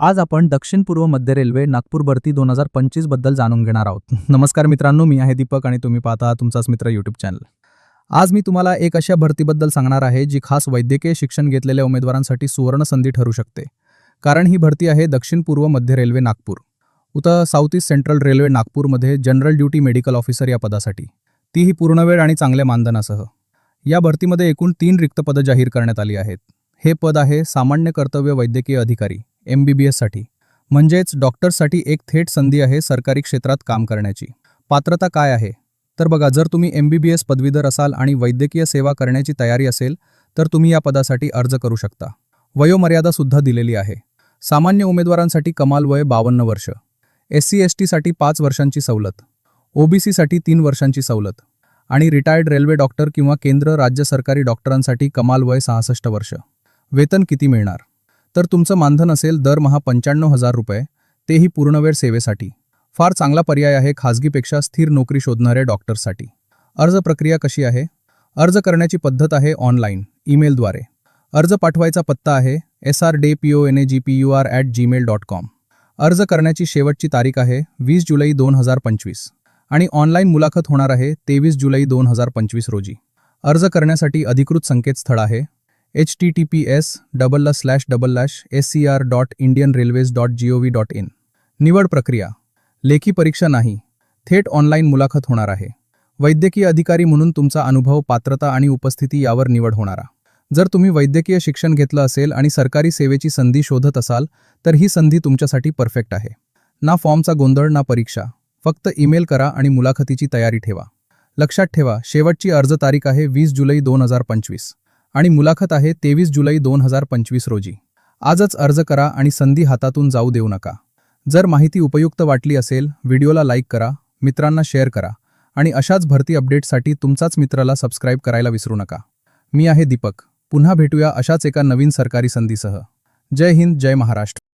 आज आपण दक्षिण पूर्व मध्य रेल्वे नागपूर भरती दोन हजार पंचवीसबद्दल जाणून घेणार आहोत. नमस्कार मित्रांनो मी आहे दीपक आणि तुम्ही पाहता तुमचाच मित्र यूट्यूब चॅनल आज मी तुम्हाला एक अशा भरतीबद्दल सांगणार आहे जी खास वैद्यकीय शिक्षण घेतलेल्या उमेदवारांसाठी सुवर्ण संधी ठरू शकते. कारण ही भरती आहे दक्षिण पूर्व मध्य रेल्वे नागपूर. उतर साऊथ ईस्ट सेंट्रल रेल्वे नागपूरमध्ये जनरल ड्युटी मेडिकल ऑफिसर या पदासाठी. तीही पूर्णवेळ आणि चांगल्या मानधनासह. या भरतीमध्ये एकूण तीन रिक्त पदं जाहीर करण्यात आली आहेत. हे पद आहे सामान्य कर्तव्य वैद्यकीय अधिकारी. एम बी बी एससाठी म्हणजेच डॉक्टर्ससाठी एक थेट संधी आहे सरकारी क्षेत्रात काम करण्याची. पात्रता काय आहे? तर बघा जर तुम्ही एम बी बी एस पदवीधर असाल आणि वैद्यकीय सेवा करण्याची तयारी असेल तर तुम्ही या पदासाठी अर्ज करू शकता. वयोमर्यादा सुद्धा दिलेली आहे. सामान्य उमेदवारांसाठी कमाल वय बावन्न वर्ष. एस सी एस टीसाठी पाच वर्षांची सवलत. ओबीसीसाठी तीन वर्षांची सवलत. आणि रिटायर्ड रेल्वे डॉक्टर किंवा केंद्र राज्य सरकारी डॉक्टरांसाठी कमाल वय सहासष्ट वर्ष. वेतन किती मिळणार? तर तुमचं मानधन असेल दरमहा पंच्याण्णव हजार रुपये. तेही पूर्णवेळ सेवेसाठी. फार चांगला पर्याय आहे खाजगीपेक्षा स्थिर नोकरी शोधणाऱ्या डॉक्टर्ससाठी. अर्ज प्रक्रिया कशी आहे? अर्ज करण्याची पद्धत आहे ऑनलाईन ईमेलद्वारे. अर्ज पाठवायचा पत्ता आहे S R D P O N A G P U R at Gmail dot com अर्ज करण्याची शेवटची तारीख आहे वीस जुलै दोन हजार पंचवीस. आणि ऑनलाईन मुलाखत होणार आहे तेवीस जुलै दोन हजार पंचवीस रोजी. अर्ज करण्यासाठी अधिकृत संकेतस्थळ आहे H T T P S double slash double slash S C R dot Indian Railways dot G O V dot in निवड प्रक्रिया. लेखी परीक्षा नाही. थेट ऑनलाईन मुलाखत होणार आहे. वैद्यकीय अधिकारी म्हणून तुमचा अनुभव पात्रता आणि उपस्थिती यावर निवड होणारा. जर तुम्ही वैद्यकीय शिक्षण घेतलं असेल आणि सरकारी सेवेची संधी शोधत असाल तर ही संधी तुमच्यासाठी परफेक्ट आहे. ना फॉर्मचा गोंधळ ना परीक्षा. फक्त ईमेल करा आणि मुलाखतीची तयारी ठेवा. लक्षात ठेवा शेवटची अर्ज तारीख आहे वीस जुलै दोन हजार पंचवीस. आणि मुलाखत आहे तेवीस जुलै दोन हजार पंचवीस रोजी. आजच अर्ज करा आणि संधी हातातून जाऊ देऊ नका. जर माहिती उपयुक्त वाटली असेल व्हिडिओला लाईक करा मित्रांना शेअर करा आणि अशाच भरती अपडेटसाठी तुमचाच मित्राला सबस्क्राईब करायला विसरू नका. मी आहे दीपक. पुन्हा भेटूया अशाच एका नवीन सरकारी संधीसह. जय हिंद जय महाराष्ट्र.